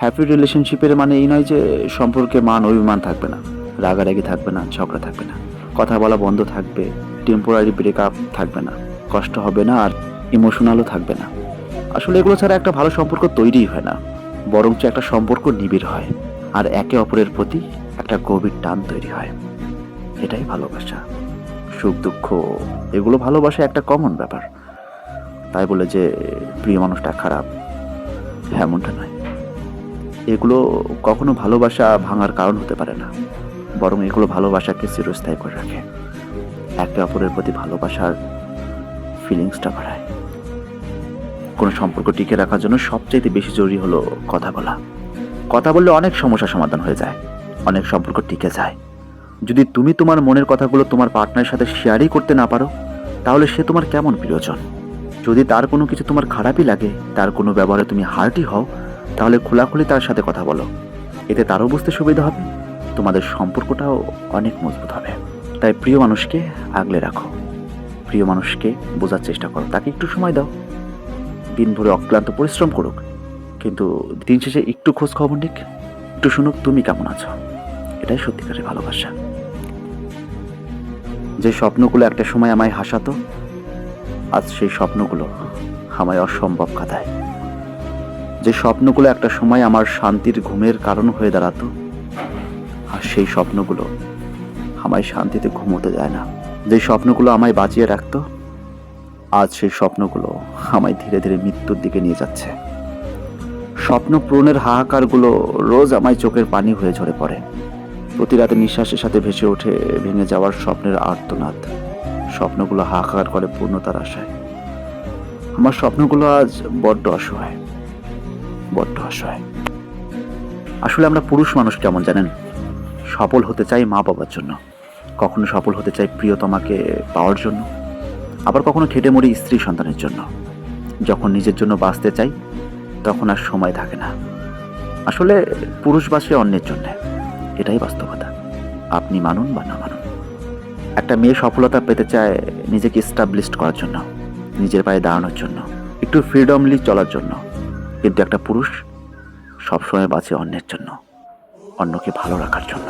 Happy রিলেশনশিপের মানে এই নয় যে সম্পর্কে মান অভিমান থাকবে না, রাগারাগি থাকবে না, ঝগড়া থাকবে না। কথা বলা বন্ধ থাকবে টেম্পোরারি ব্রেকআপ থাকবে না, কষ্ট হবে না আর ইমোশনালও থাকবে না। আসলে এগুলো ছাড়া একটা ভালো সম্পর্ক তৈরিই হয় না, বরঞ্চ একটা সম্পর্ক নিবিড় হয় আর একে অপরের প্রতি একটা গভীর টান তৈরি হয়। এটাই ভালোবাসা, সুখ, দুঃখ, এগুলো ভালোবাসা একটা কমন ব্যাপার। তাই বলে যে প্রিয় মানুষটা খারাপ, এমনটা নয়। এগুলো কখনো ভালোবাসা ভাঙার কারণ হতে পারে না। বরং এগুলো ভালোবাসাকে চিরস্থায়ী করে রাখে। একে অপরের প্রতি ভালোবাসার ফিলিংসটা বাড়ায়। কোনো সম্পর্ক টিকে রাখার জন্য সবচাইতে বেশি জরুরি হলো কথা বলা। কথা বললে অনেক সমস্যা সমাধান হয়ে যায়। অনেক সম্পর্ক টিকে যায়। যদি তুমি তোমার মনের কথাগুলো তোমার পার্টনারের সাথে শেয়ারই করতে না পারো, তাহলে সে তোমার কেমন প্রিয়জন? যদি তার কোনো কিছু তোমার খারাপই লাগে, তার কোনো ব্যবহারে তুমি হার্টই হও তাহলে খোলাখুলি তার সাথে কথা বলো। এতে তারও বুঝতে সুবিধা হবে। তোমাদের সম্পর্কটাও অনেক মজবুত হবে। তাই প্রিয় মানুষকে আগলে রাখো। প্রিয় মানুষকে বোঝার চেষ্টা করো। তাকে একটু সময় দাও। দিন ভরে অক্লান্ত পরিশ্রম করুক। কিন্তু দিন শেষে একটু খোঁজ খবর নিক। একটু শুনুক, তুমি কেমন আছো? এটাই সত্যিকারের ভালোবাসা। যে স্বপ্নগুলো একটা সময় আমায় হাসাতো, আজ সেই স্বপ্নগুলো আমায় অসম্ভব কাঁদায় যে স্বপ্নগুলো একটা সময় আমার শান্তির ঘুমের কারণ হয়ে দাঁড়াতো, আর সেই স্বপ্নগুলো আমায় শান্তিতে ঘুমোতে দেয় না। যে স্বপ্নগুলো আমায় বাঁচিয়ে রাখত, আজ সেই স্বপ্নগুলো আমায় ধীরে ধীরে মৃত্যুর দিকে নিয়ে যাচ্ছে। স্বপ্ন পূরণের হাহাকারগুলো রোজ আমায় চোখের পানি হয়ে ঝরে পড়ে। প্রতি রাতে নিঃশ্বাসের সাথে ভেসে ওঠে, ভেঙে যাওয়ার স্বপ্নের আর্তনাদ। স্বপ্নগুলো হাহাকার করে পূর্ণতার আশায়। আমার স্বপ্নগুলো আজ বড্ড অসহায়। বড্ড অসহায়। আসলে আমরা পুরুষ মানুষ কেমন জানেন? সফল হতে চাই মা বাবার জন্য। কখনো সফল হতে চাই প্রিয়তমাকে পাওয়ার জন্য। আবার কখনো খেটে মরি স্ত্রী সন্তানের জন্য। যখন নিজের জন্য বাঁচতে চাই, তখন আর সময় থাকে না। আসলে পুরুষ বাসে অন্যের জন্যে। এটাই বাস্তবতা। আপনি মানুন বা না মানুন। একটা মেয়ে সফলতা পেতে চায় নিজেকে স্টাবলিশড করার জন্য, নিজের পায়ে দাঁড়ানোর জন্য, একটু ফ্রিডমলি চলার জন্য। কিন্তু একটা পুরুষ সবসময় বাঁচে অন্যের জন্য অন্যকে ভালো রাখার জন্য।